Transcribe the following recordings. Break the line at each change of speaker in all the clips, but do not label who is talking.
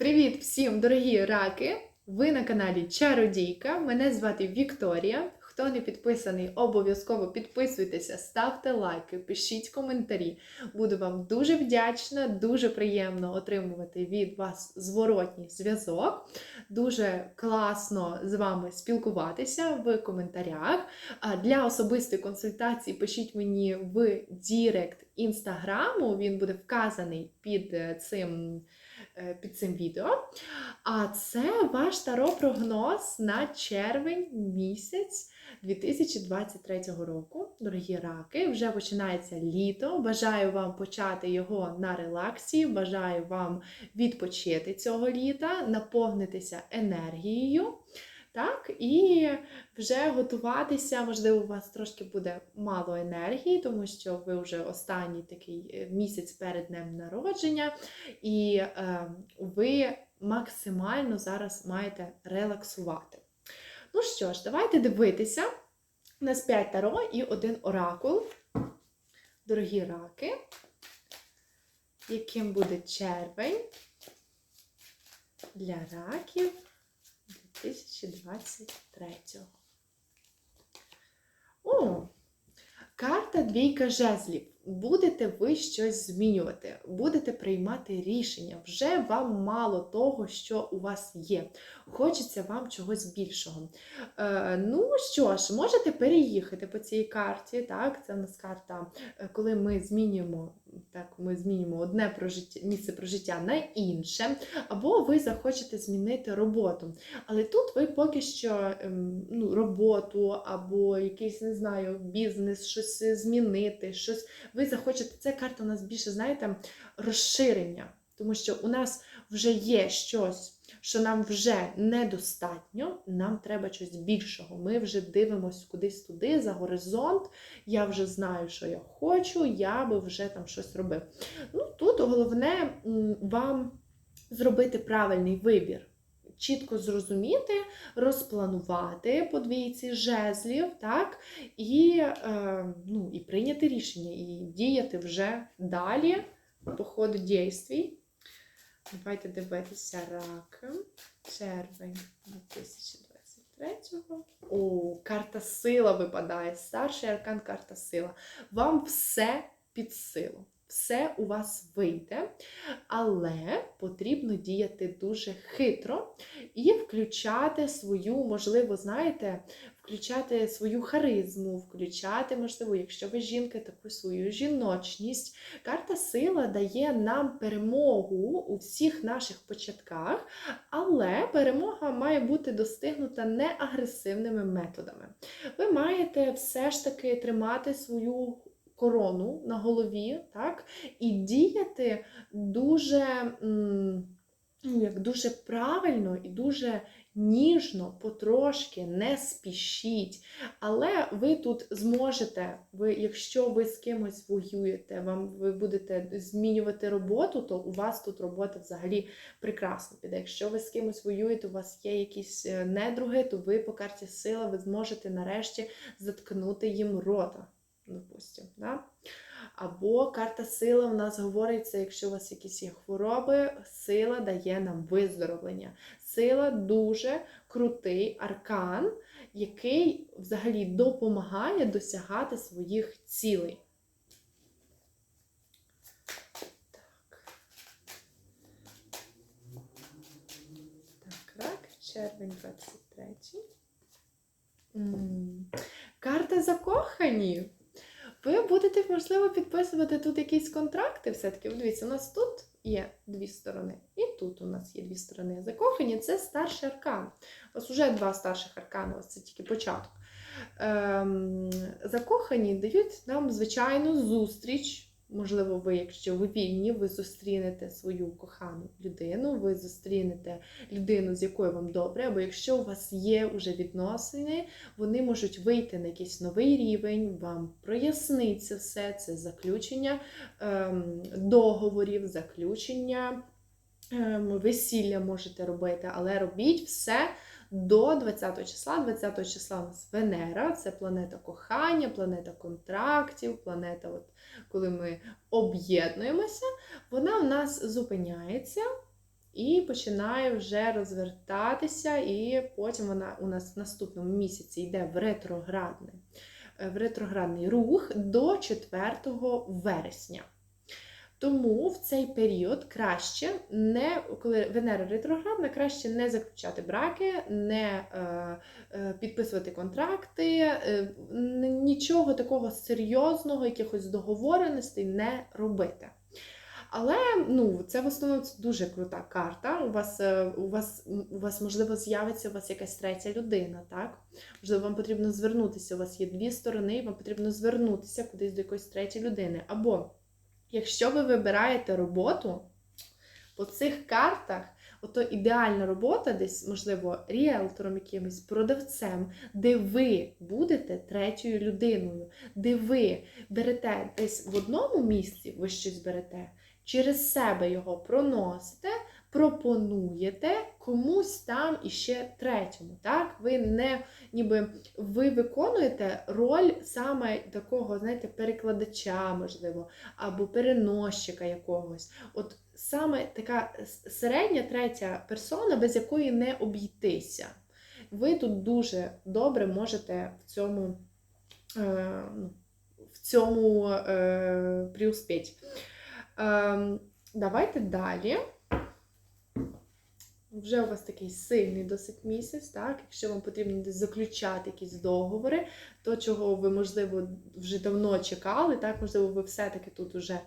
Привіт всім, дорогі раки! Ви на каналі Чародійка. Мене звати Вікторія. Хто не підписаний, обов'язково підписуйтеся, ставте лайки, пишіть коментарі. Буду вам дуже вдячна, дуже приємно отримувати від вас зворотній зв'язок. Дуже класно з вами спілкуватися в коментарях. Для особистої консультації пишіть мені в Дірект інстаграму. Він буде вказаний під е, цим під цим відео. А це ваш таро-прогноз на червень місяць 2023 року. Дорогі раки, вже починається літо. Бажаю вам почати його на релаксі. Бажаю вам відпочити цього літа, наповнитися енергією. Так, і вже готуватися, можливо, у вас трошки буде мало енергії, тому що ви вже останній такий е, місяць перед днем народження, і е, ви максимально зараз маєте релаксувати. Ну що ж, давайте дивитися. У нас 5 таро і один оракул. Дорогі раки, яким буде червень для раків 2023. О! Карта двійка жезлів. Будете ви щось змінювати, будете приймати рішення. Вже вам мало того, що у вас є. Хочеться вам чогось більшого. Е, ну що ж, можете переїхати по цій карті. Так, Це у нас карта, е, коли ми змінюємо так, ми змінюємо одне прожиття, місце прожиття на інше, або ви захочете змінити роботу. Але тут ви поки що ем, ну, роботу, або якийсь, не знаю, бізнес, щось змінити, щось. Ви захочете, ця карта у нас більше, знаєте, розширення, тому що у нас вже є щось. Що нам вже недостатньо, нам треба щось більшого. Ми вже дивимося кудись туди, за горизонт. Я вже знаю, що я хочу, я би вже там щось робив. Ну, Тут головне вам зробити правильний вибір. Чітко зрозуміти, розпланувати по двійці жезлів, так, і е, ну, і прийняти рішення, і діяти вже далі по ходу дійствій. Давайте дивитися рак. Червень 2023-го. О, карта сила випадає. Старший аркан карта сила. Вам все під силу. Все у вас вийде, але потрібно діяти дуже хитро і включати свою, можливо, знаєте, включати свою харизму, включати, можливо, якщо ви жінка, таку свою жіночність. Карта сила дає нам перемогу у всіх наших початках, але перемога має бути достигнута не агресивними методами. Ви маєте все ж таки тримати свою корону на голові, так, і діяти дуже. Ну, як дуже правильно і дуже ніжно, потрошки, не спішіть. Але ви тут зможете, ви, якщо ви з кимось воюєте, вам ви будете змінювати роботу, то у вас тут робота взагалі прекрасно піде. Якщо ви з кимось воюєте, у вас є якісь е, недруги, то ви по карті сила ви зможете нарешті заткнути їм рота. Допустим, да? Або карта сила в нас говориться, якщо у вас якісь є хвороби, сила дає нам виздоровлення. Сила дуже крутий аркан, який взагалі допомагає досягати своїх цілей. Так, так рак, червень 23. М. Карта закохані ви будете, можливо, підписувати тут якісь контракти. Все-таки, дивіться, у нас тут є дві сторони, і тут у нас є дві сторони. Закохані це старший аркан. У вас вже два старших аркани, ось це тільки початок. Ем, Закохані дають нам, звичайну зустріч. Можливо, ви, якщо ви вільні, ви зустрінете свою кохану людину, ви зустрінете людину, з якою вам добре, або якщо у вас є вже відносини, вони можуть вийти на якийсь новий рівень, вам проясниться все, це заключення ем, договорів, заключення ем, весілля можете робити, але робіть все до 20 числа. 20 числа у нас Венера, це планета кохання, планета контрактів, планета, от, коли ми об'єднуємося, вона у нас зупиняється І починає вже розвертатися, і потім вона у нас в наступному місяці йде в ретроградний, е, в ретроградний рух до 4 вересня. Тому в цей період краще не коли Венера ретроградна, краще не заключати браки, не е, е, підписувати контракти, е, нічого такого серйозного, якихось договореностей не робити. Але ну, це в основному це дуже крута карта. У вас, е, у вас, у вас можливо, з'явиться у вас якась третя людина, так? Можливо, вам потрібно звернутися. У вас є дві сторони, і вам потрібно звернутися кудись до якоїсь третьої людини. Або Якщо ви вибираєте роботу по цих картах, ото ідеальна робота, десь, можливо, ріелтором якимось, продавцем, де ви будете третьою людиною, де ви берете десь в одному місці, ви щось берете, через себе його проносите, пропонуєте комусь там іще третьому. Так? Ви не ніби ви виконуєте роль саме такого, знаєте, перекладача, можливо, або переносчика якогось. От саме така середня третя персона, без якої не обійтися. Ви тут дуже добре можете в цьому, е, ну, в цьому е, преуспіть. Е, давайте далі. Вже у вас такий сильний досить місяць, так? Якщо вам потрібно десь заключати якісь договори, то чого ви, можливо, вже давно чекали, так, можливо, ви все-таки тут вже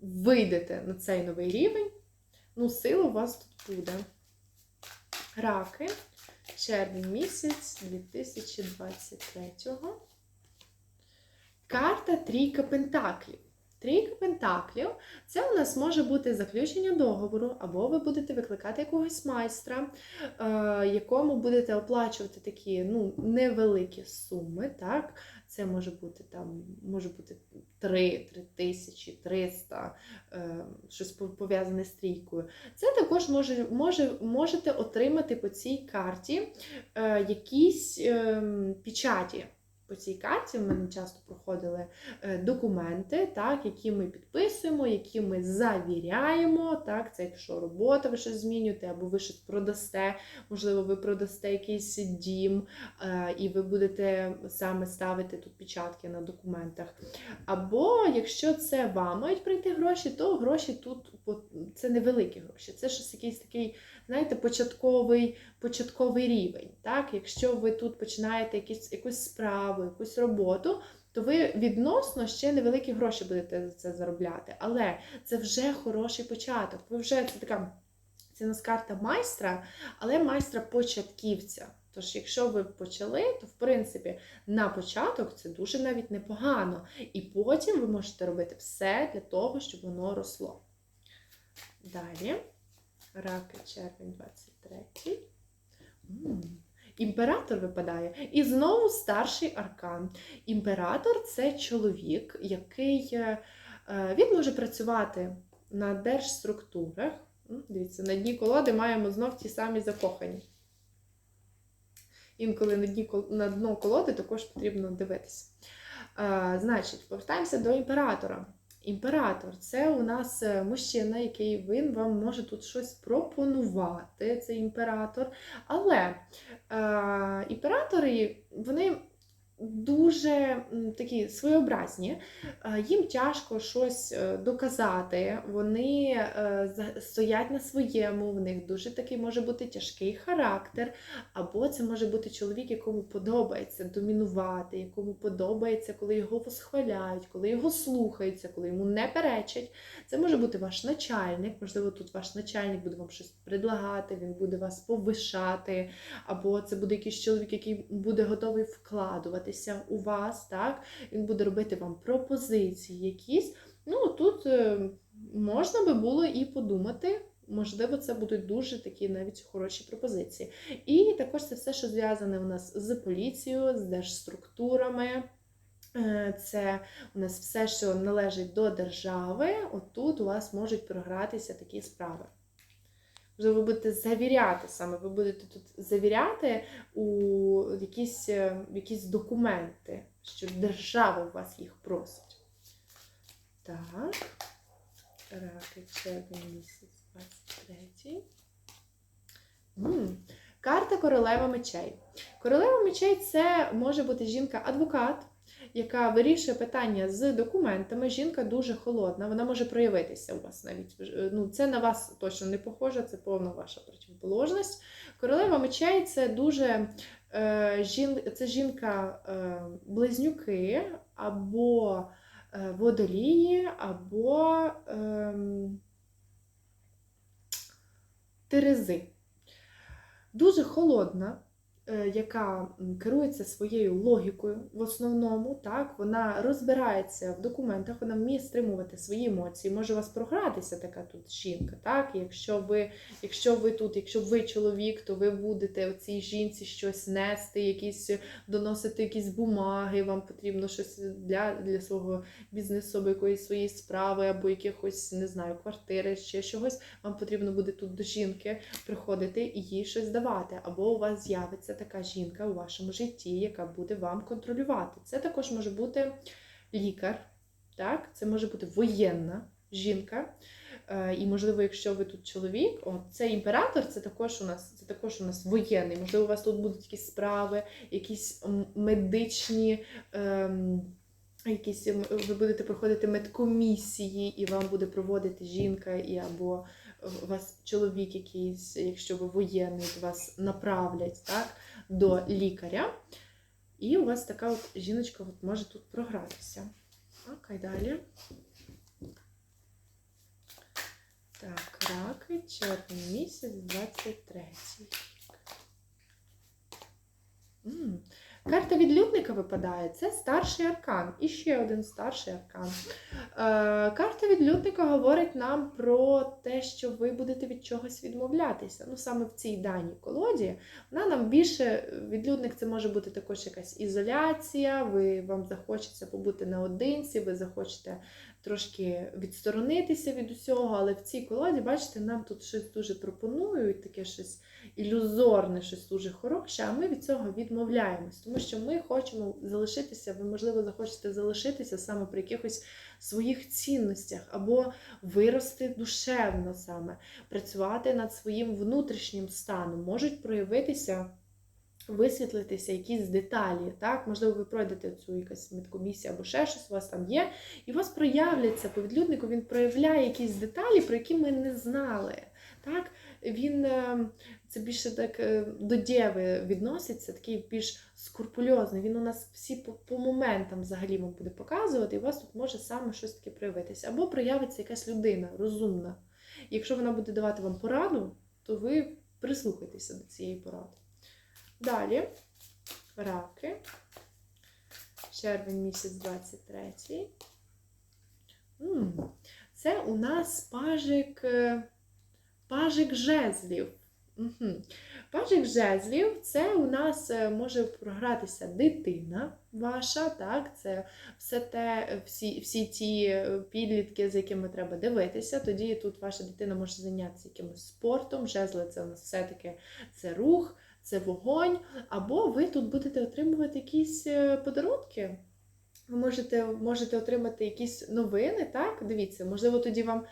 вийдете на цей новий рівень. Ну, сила у вас тут буде. Раки, червень місяць 2023. Карта Трійка Пентаклів. Трійка Пентаклів це у нас може бути заключення договору, або ви будете викликати якогось майстра, е, якому будете оплачувати такі ну, невеликі суми. Так? Це може бути там, може бути 3, 3 тисячі, 300, е, щось пов'язане з трійкою. Це також може, може, можете отримати по цій карті е, якісь е, печаті. По цій карті в мене часто проходили е, документи, так, які ми підписуємо, які ми завіряємо. Так, це якщо робота ви щось змінюєте, або ви щось продасте, можливо, ви продасте якийсь дім, е, і ви будете саме ставити тут печатки на документах. Або якщо це вам мають прийти гроші, то гроші тут це невеликі гроші. Це щось якийсь такий, знаєте, початковий, початковий рівень. Так? Якщо ви тут починаєте якісь, якусь справу, якусь роботу, то ви відносно ще невеликі гроші будете за це заробляти. Але це вже хороший початок. Ви вже це така. Нас карта майстра, але майстра початківця. Тож, якщо ви почали, то в принципі на початок це дуже навіть непогано. І потім ви можете робити все для того, щоб воно росло. Далі. Раки, червень 23. Імператор випадає. І знову старший аркан. Імператор це чоловік, який е, е, він може працювати на держструктурах. Дивіться, на дні колоди маємо знов ті самі закохані. Інколи на, дні, на дно колоди також потрібно дивитися. Е, значить, повертаємося до імператора. Імператор це у нас е, мужчина, який він вам може тут щось пропонувати, це імператор. Але е, імператори, вони дуже такі своєобразні, Е, їм тяжко щось е, доказати, вони е, стоять на своєму, в них дуже такий може бути тяжкий характер, або це може бути чоловік, якому подобається домінувати, якому подобається, коли його восхваляють, коли його слухаються, коли йому не перечать. Це може бути ваш начальник, можливо, тут ваш начальник буде вам щось предлагати, він буде вас повишати, або це буде якийсь чоловік, який буде готовий вкладуватися у вас, так? Він буде робити вам пропозиції якісь. Ну, тут е, можна би було і подумати. Можливо, це будуть дуже такі навіть хороші пропозиції. І також це все, що зв'язане у нас з поліцією, з держструктурами. Е, Це у нас все, що належить до держави. Отут у вас можуть програтися такі справи. Вже ви будете завіряти саме, ви будете тут завіряти у якісь, е, якісь документи, що держава у вас їх просить. Так. Раки, червень місяць 23. М, Карта королева мечей. Королева мечей це може бути жінка-адвокат, яка вирішує питання з документами. Жінка дуже холодна, вона може проявитися у вас навіть. Е, Ну, це на вас точно не похоже, це повна ваша противоположність. Королева мечей це дуже е, жін, це жінка е, або е, водолії, або ем, терези. Дуже холодна, е, яка керується своєю логікою в основному, так, вона розбирається в документах, вона вміє стримувати свої емоції, може у вас програтися така тут жінка. Так? Якщо ви, якщо ви тут, якщо ви чоловік, то ви будете цій жінці щось нести, якісь доносити якісь бумаги, вам потрібно щось для, для свого бізнесу, або якоїсь своєї справи, або якихось, не знаю, квартири, ще чогось. Вам потрібно буде тут до жінки приходити і їй щось давати. Або у вас з'явиться така жінка у вашому житті, яка буде вам контролювати. Це також може бути лікар, так? це може бути воєнна жінка. Е, І, можливо, якщо ви тут чоловік, о, цей імператор це також у нас це також у нас воєнний. Можливо, у вас тут будуть якісь справи, якісь медичні. Ем, Якісь ви будете проходити медкомісії, і вам буде проводити жінка, і або вас чоловік якийсь, якщо ви воєнний, вас направлять так, до лікаря. І у вас така от жіночка от може тут програтися. Окей, далі. Так, раки, червень місяць, 23 рік. Карта відлюдника випадає. Це старший аркан. І ще один старший аркан. Е, карта відлюдника говорить нам про те, що ви будете від чогось відмовлятися. Ну, саме в цій даній колоді. Вона нам більше, відлюдник це може бути також якась ізоляція, ви, вам захочеться побути наодинці, ви захочете трошки відсторонитися від усього, але в цій колоді, бачите, нам тут щось дуже пропонують, таке щось ілюзорне, щось дуже хороше, а ми від цього відмовляємось, тому що ми хочемо залишитися, ви, можливо, захочете залишитися саме при якихось своїх цінностях, або вирости душевно саме, працювати над своїм внутрішнім станом, можуть проявитися. Висвітлитися якісь деталі, так? Можливо, ви пройдете цю якась медкомісію або ще щось у вас там є, і у вас проявляться по відлюднику, він проявляє якісь деталі, про які ми не знали. Так? Він е, це більше так е, до дєви відноситься, такий більш скрупульозний. Він у нас всі по, по моментам взагалі вам буде показувати, і у вас тут може саме щось таке проявитися. Або проявиться якась людина розумна. Якщо вона буде давати вам пораду, то ви прислухайтеся до цієї поради. Далі раки. Червень місяць 23. Це у нас пажик, е, пажик жезлів. Пажик жезлів це у нас е, може програтися дитина ваша, так? Це все те, всі, всі ті е, підлітки, з якими треба дивитися. Тоді тут ваша дитина може зайнятися якимось спортом. Жезли це у нас все-таки це рух, це вогонь. Або ви тут будете отримувати якісь е, подарунки. Ви можете, можете отримати якісь новини, так? Дивіться, можливо, тоді вам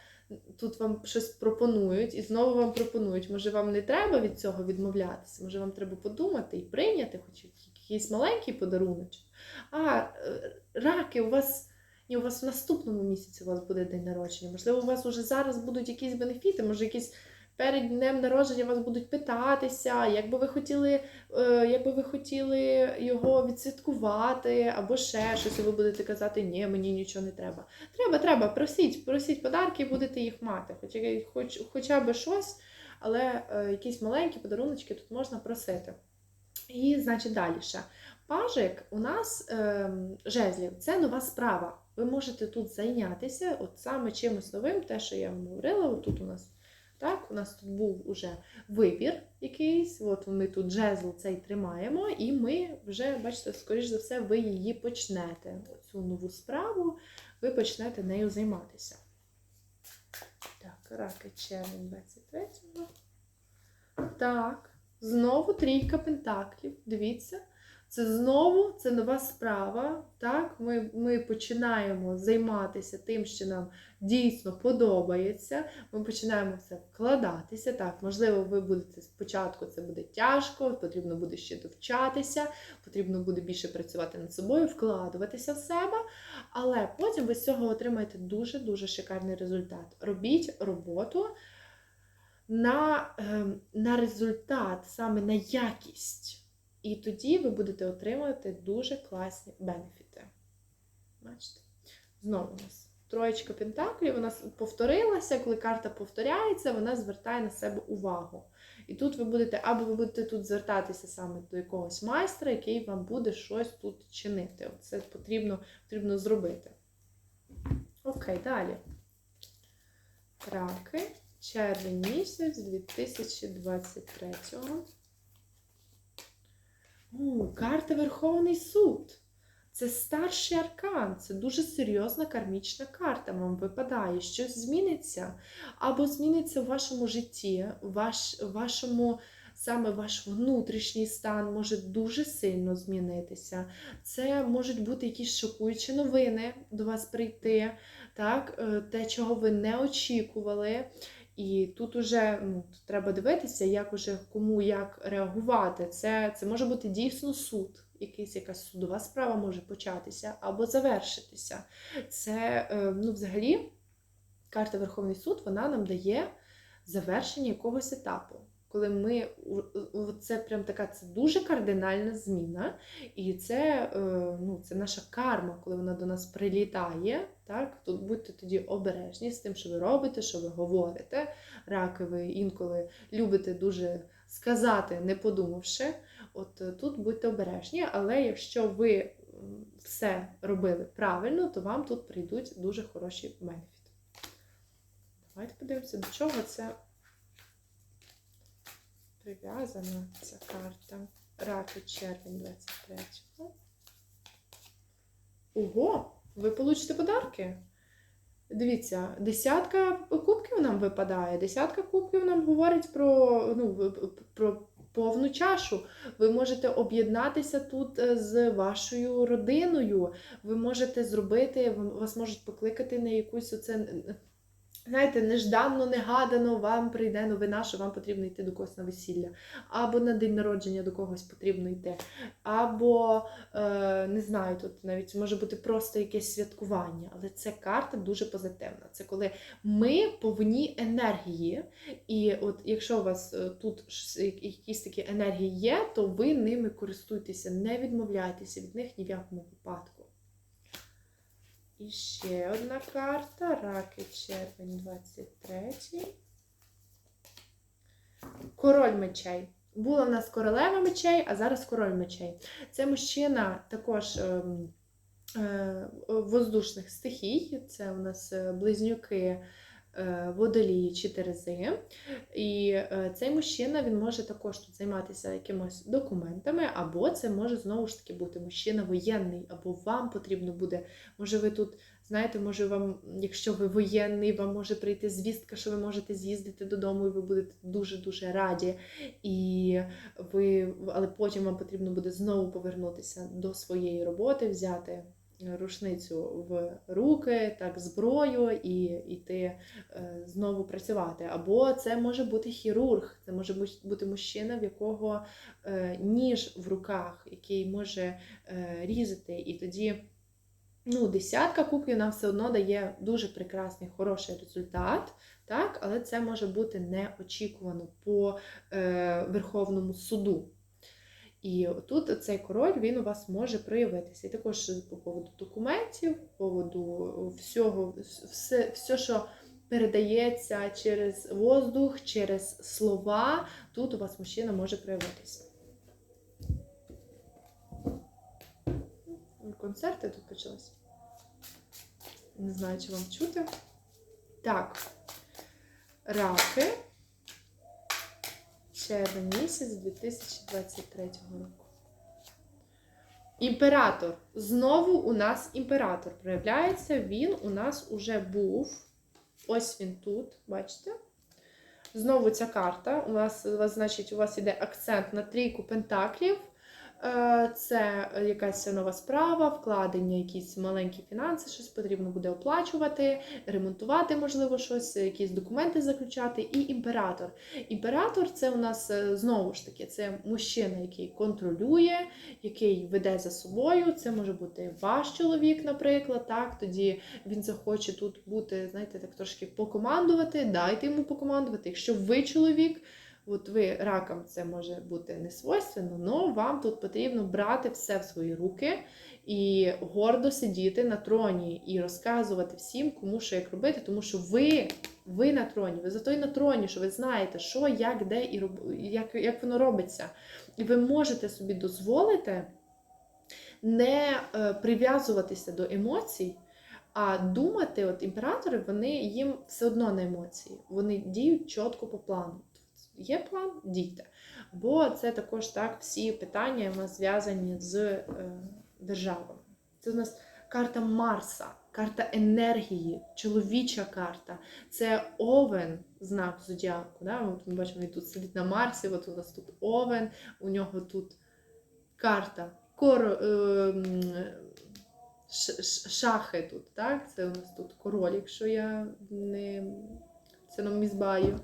тут вам щось пропонують і знову вам пропонують. Може, вам не треба від цього відмовлятися, може, вам треба подумати і прийняти хоч якийсь маленький подаруночок. А е, раки, у вас. Ні, у вас в наступному місяці у вас буде день народження. Можливо, у вас вже зараз будуть якісь бенефіти, може, якісь перед днем народження вас будуть питатися, як би ви хотіли, е, як би ви хотіли його відсвяткувати, або ще щось, і ви будете казати, ні, мені нічого не треба. Треба, треба, просіть, просіть подарки, будете їх мати. Хоч, хоч, хоча б щось, але е, якісь маленькі подаруночки тут можна просити. І, значить, далі ще. Пажик у нас е, жезлів це нова справа. Ви можете тут зайнятися от саме чимось новим, те, що я вам говорила, тут у нас. Так, у нас тут був уже вибір якийсь, от ми тут жезл цей тримаємо, і ми вже, бачите, скоріш за все, ви її почнете. Цю нову справу ви почнете нею займатися. Так, раки червень 23-го. Так, знову трійка пентаклів. Дивіться, Це знову це нова справа. Так? Ми, ми починаємо займатися тим, що нам дійсно подобається. Ми починаємо це вкладатися. Так, можливо, ви будете спочатку це буде тяжко, потрібно буде ще довчатися, потрібно буде більше працювати над собою, вкладуватися в себе. Але потім ви з цього отримаєте дуже-дуже шикарний результат. Робіть роботу на, ем, на результат, саме на якість. І тоді ви будете отримувати дуже класні бенефіти. Бачите? Знову у нас троєчка пентаклів, вона повторилася, коли карта повторяється, вона звертає на себе увагу. І тут ви будете, або ви будете тут звертатися саме до якогось майстра, який вам буде щось тут чинити. Це потрібно, потрібно зробити. Окей, далі. Раки. Червень місяць 2023-го. У, карта Верховний суд. Це старший аркан, це дуже серйозна кармічна карта. Вам випадає, щось зміниться, або зміниться в вашому житті, ваш, вашому, саме ваш внутрішній стан може дуже сильно змінитися. Це можуть бути якісь шокуючі новини до вас прийти, так? е, те, чого ви не очікували. І тут уже ну, треба дивитися, як уже кому як реагувати. Це, це може бути дійсно суд, якийсь якась судова справа може початися або завершитися. Це е, ну, взагалі карта Верховний суд вона нам дає завершення якогось етапу. Коли ми це прям така це дуже кардинальна зміна, і це, е, ну, це наша карма, коли вона до нас прилітає. Так? Тут будьте тоді обережні з тим, що ви робите, що ви говорите. Раки, ви інколи любите дуже сказати, не подумавши. От е, тут будьте обережні, але якщо ви все робили правильно, то вам тут прийдуть дуже хороші бенефіти. Давайте подивимося, до чого це прив'язана ця карта. Раки червень 23-го. Ого! Ви получите подарки. Дивіться, десятка кубків нам випадає. Десятка кубків нам говорить про, ну, про повну чашу. Ви можете об'єднатися тут е, з вашою родиною. Ви можете зробити, вас можуть покликати на якусь оце. Знаєте, нежданно, негадано вам прийде новина, що вам потрібно йти до когось на весілля, або на день народження до когось потрібно йти, або е, не знаю, тут навіть може бути просто якесь святкування, але це карта дуже позитивна. Це коли ми повні енергії, і от якщо у вас е, тут якісь такі енергії є, то ви ними користуйтеся, не відмовляйтеся від них ні в якому випадку. І ще одна карта. Раки червень 23. Король мечей. Була в нас королева мечей, а зараз король мечей. Це мужчина також ем, е, воздушних стихій. Це у нас е, близнюки, водолії чи терези. І е, цей мужчина він може також тут займатися якимось документами, або це може знову ж таки бути мужчина воєнний, або вам потрібно буде, може ви тут. Знаєте, може вам, якщо ви воєнний, вам може прийти звістка, що ви можете з'їздити додому, і ви будете дуже-дуже раді. І ви, але потім вам потрібно буде знову повернутися до своєї роботи, взяти рушницю в руки, так, зброю і йти е, знову працювати. Або це може бути хірург, це може бути мужчина, в якого е, ніж в руках, який може е, різати. І тоді ну, десятка кубків нам все одно дає дуже прекрасний, хороший результат. Так, але це може бути неочікувано по Верховному суду. І тут цей король він у вас може проявитися. І також по поводу документів, по поводу всього, все, все, що передається через воздух, через слова, тут у вас мужчина може проявитися. Концерти тут почалися. Не знаю, чи вам чути. Так, раки. Червень місяць 2023 року. Імператор. Знову у нас імператор проявляється. Він у нас уже був. Ось він тут, бачите? Знову ця карта. У вас, значить, у вас іде акцент на трійку пентаклів. Е, Це якась нова справа, вкладення, якісь маленькі фінанси, щось потрібно буде оплачувати, ремонтувати, можливо, щось, якісь документи заключати. І імператор. Імператор це у нас е, знову ж таки це мужчина, який контролює, який веде за собою. Це може бути ваш чоловік, наприклад. Так, тоді він захоче тут бути, знаєте, так трошки покомандувати. Дайте йому покомандувати. Якщо ви чоловік. От ви ракам це може бути не свойственно, але вам тут потрібно брати все в свої руки і гордо сидіти на троні і розказувати всім, кому що як робити, тому що ви, ви на троні, ви зато й на троні, що ви знаєте, що, як, де і роб... як, як воно робиться. І ви можете собі дозволити не е, прив'язуватися до емоцій. А думати, от імператори, вони їм все одно на емоції. Вони діють чітко по плану. Є план, дійте. Бо це також так всі питання у нас зв'язані з е, державами. Це у нас карта Марса, карта енергії, чоловіча карта. Це овен, знак зодіаку. Да? От ми бачимо, він тут сидить на Марсі, от у нас тут овен, у нього тут карта кор, е, шахи тут. Так? Це у нас тут король, якщо я не це не мізбаю.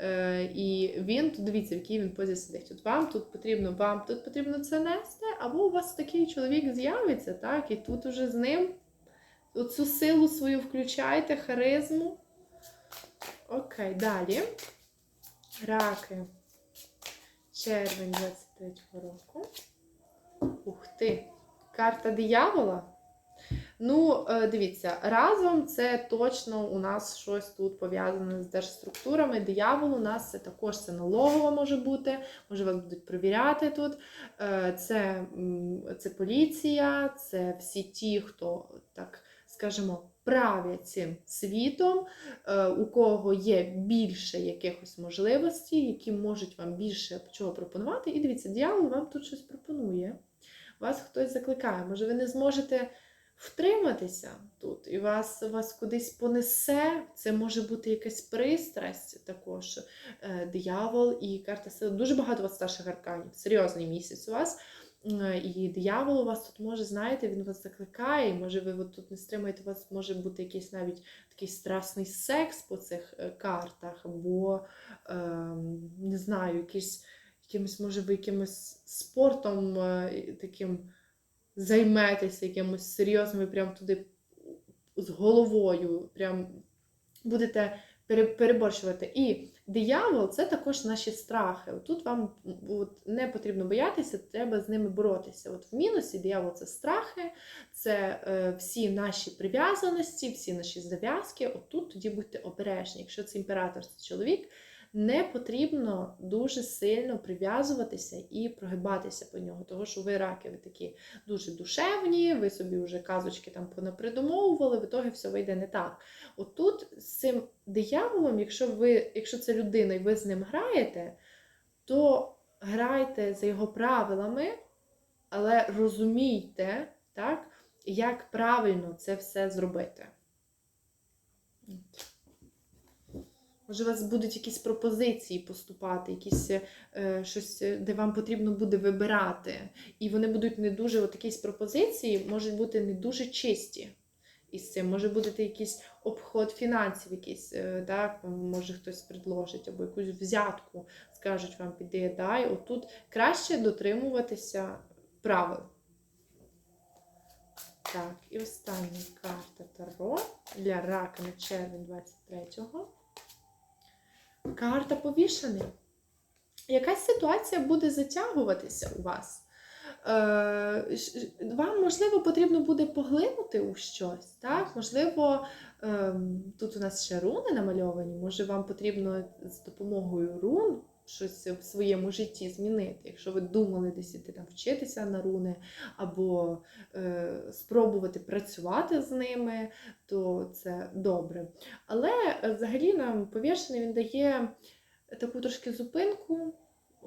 Е, і він тут дивіться, в якій він позі сидить. От вам тут потрібно, вам тут потрібно це нести, або у вас такий чоловік з'явиться, так, і тут уже з ним оцю силу свою включайте, харизму. Окей, далі. Раки. Червень 23-го року. Ух ти! Карта диявола. Ну, е, дивіться, разом це точно у нас щось тут пов'язане з держструктурами. Диявол у нас це також це налогова може бути, може вас будуть перевіряти тут. Е, Це, це поліція, це всі ті, хто так скажімо, правлять цим світом, е, у кого є більше якихось можливостей, які можуть вам більше чого пропонувати. І дивіться, дьявол вам тут щось пропонує. Вас хтось закликає, може, ви не зможете втриматися тут, і вас, вас кудись понесе. Це може бути якась пристрасть також. Е, диявол і карта сили. Дуже багато у вас старших арканів. Серйозний місяць у вас. І диявол у вас тут може, знаєте, він вас закликає, може ви от тут не стримаєте, у вас може бути якийсь навіть такий страсний секс по цих е, картах, або е, не знаю, якийсь, якимось, може ви якимось спортом е, таким займетеся, якимось серйозним, ви прям туди з головою, прям будете переборщувати. І диявол це також наші страхи. Тут вам от, не потрібно боятися, треба з ними боротися. От в мінусі диявол це страхи, це е, всі наші прив'язаності, всі наші зав'язки. От тут тоді будьте обережні. Якщо це імператор, це чоловік. Не потрібно дуже сильно прив'язуватися і прогибатися по нього, тому що ви раки, ви такі дуже душевні, ви собі вже казочки там понапридумовували, в ітогі все вийде не так. Отут з цим дияволом, якщо ви, якщо це людина і ви з ним граєте, то грайте за його правилами, але розумійте, так, як правильно це все зробити. Може, у вас будуть якісь пропозиції поступати, якісь е, щось, е, де вам потрібно буде вибирати. І вони будуть не дуже, от якісь пропозиції можуть бути не дуже чисті. Із цим може бути якийсь обход фінансів, якийсь, е, так, може хтось предложить, або якусь взятку скажуть вам, піди, дай. Отут краще дотримуватися правил. Так, і остання карта Таро для рака на червень 23-го. Карта повішений. Якась ситуація буде затягуватися у вас. Е, Вам, можливо, потрібно буде поглинути у щось. Так? Можливо, ем, тут у нас ще руни намальовані, може, вам потрібно з допомогою рун щось в своєму житті змінити. Якщо ви думали десь іти там вчитися на руни, або е, спробувати працювати з ними, то це добре. Але е, взагалі нам повішений він дає таку трошки зупинку,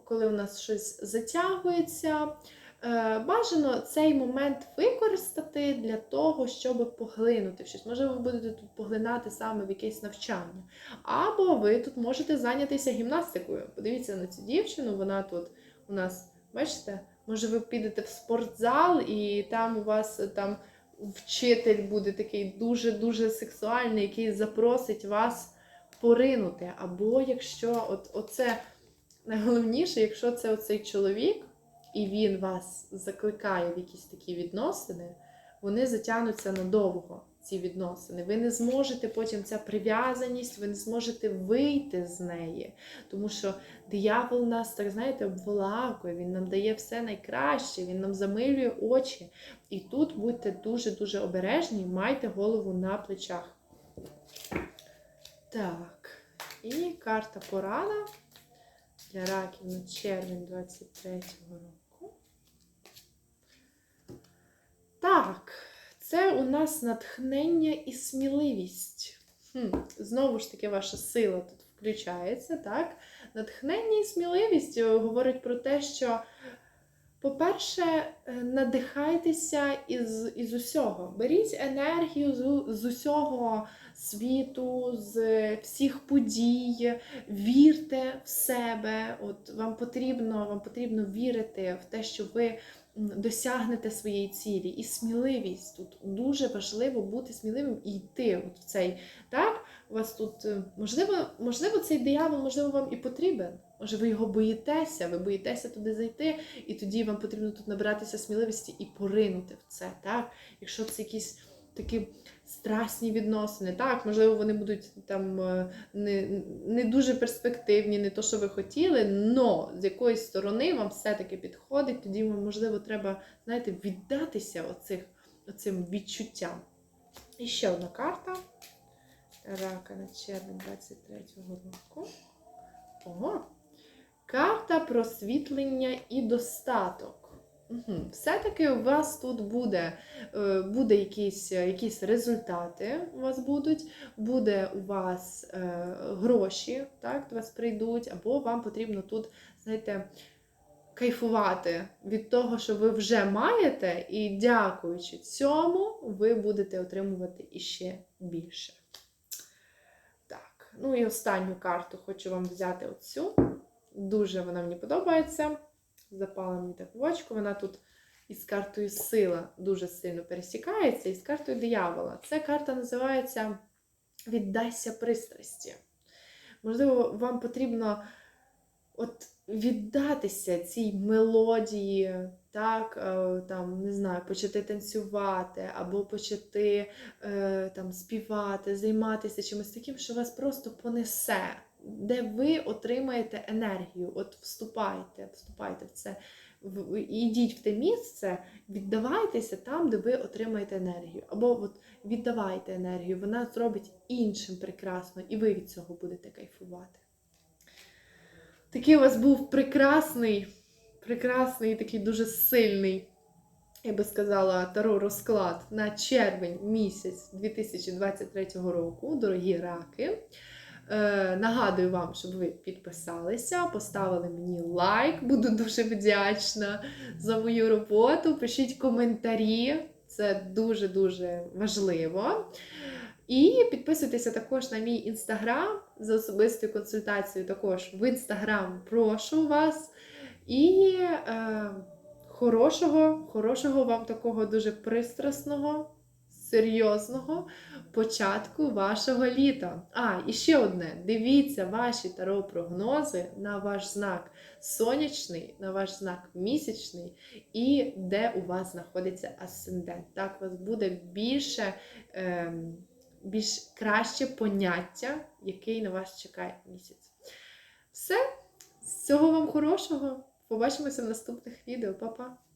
коли у нас щось затягується. Е, Бажано цей момент використати для того, щоб поглинути щось. Може, ви будете тут поглинати саме в якесь навчання. Або ви тут можете зайнятися гімнастикою. Подивіться на цю дівчину, вона тут у нас Бачите? Може, ви підете в спортзал, і там у вас там вчитель буде такий дуже-дуже сексуальний, який запросить вас поринути. Або якщо от, оце найголовніше, якщо це оцей чоловік, і він вас закликає в якісь такі відносини, вони затягнуться надовго, ці відносини. Ви не зможете потім ця прив'язаність, ви не зможете вийти з неї. Тому що диявол нас, так знаєте, обволакує, він нам дає все найкраще, він нам замилює очі. І тут будьте дуже-дуже обережні, майте голову на плечах. Так, і карта порада для раків на червень 23-го року. Так, це у нас натхнення і сміливість. Хм, знову ж таки, ваша сила тут включається, так? Натхнення і сміливість е, говорить про те, що, по-перше, е, надихайтеся із, із усього. Беріть енергію з, з усього світу, з всіх подій, вірте в себе. От вам потрібно, вам потрібно вірити в те, що ви досягнете своєї цілі. І сміливість тут дуже важливо бути сміливим і йти в цей. Так, у вас тут е, можливо, можливо, цей диявол, можливо, вам і потрібен. Може, ви його боїтеся, ви боїтеся туди зайти, і тоді вам потрібно тут набиратися сміливості і поринути в це. Так? Якщо це якісь такі страсні відносини, так, можливо, вони будуть там е, не, не дуже перспективні, не то, що ви хотіли, але з якоїсь сторони вам все-таки підходить, тоді вам, можливо, треба, знаєте, віддатися оцих, оцим відчуттям. І ще одна карта. Рака на червень 23-го року. Ого. Карта просвітлення і достаток. Все-таки у вас тут буде, е, буде якісь, е, якісь результати, у вас будуть, буде у вас е, гроші, так, до вас прийдуть, або вам потрібно тут, знаєте, кайфувати від того, що ви вже маєте, і дякуючи цьому, ви будете отримувати іще більше. Так, ну і останню карту хочу вам взяти оцю. Дуже вона мені подобається. Запала мені так в очку. Вона тут із картою сила дуже сильно пересікається, і з картою диявола. Ця карта називається Віддайся пристрасті. Можливо, вам потрібно от віддатися цій мелодії, так, е, там, не знаю, почати танцювати, або почати е, там, співати, займатися чимось таким, що вас просто понесе де ви отримаєте енергію. От вступайте, вступайте в це, ідіть в те місце, віддавайтеся там, де ви отримаєте енергію. Або от віддавайте енергію, вона зробить іншим прекрасно, і ви від цього будете кайфувати. Такий у вас був прекрасний, прекрасний, такий дуже сильний, я би сказала, таро розклад на червень місяць 2023 року, дорогі раки. Е, нагадую вам, щоб ви підписалися, поставили мені лайк, буду дуже вдячна за мою роботу. Пишіть коментарі, це дуже-дуже важливо. І підписуйтеся також на мій інстаграм за особистою консультацією. Також в інстаграм прошу вас. І е, хорошого, хорошого вам такого дуже пристрасного, серйозного початку вашого літа. А, і ще одне: дивіться ваші таро-прогнози на ваш знак сонячний, на ваш знак місячний, і де у вас знаходиться асцендент. Так, у вас буде більше, ем, більш краще поняття, який на вас чекає місяць. Все, всього вам хорошого! Побачимося в наступних відео, Па-па!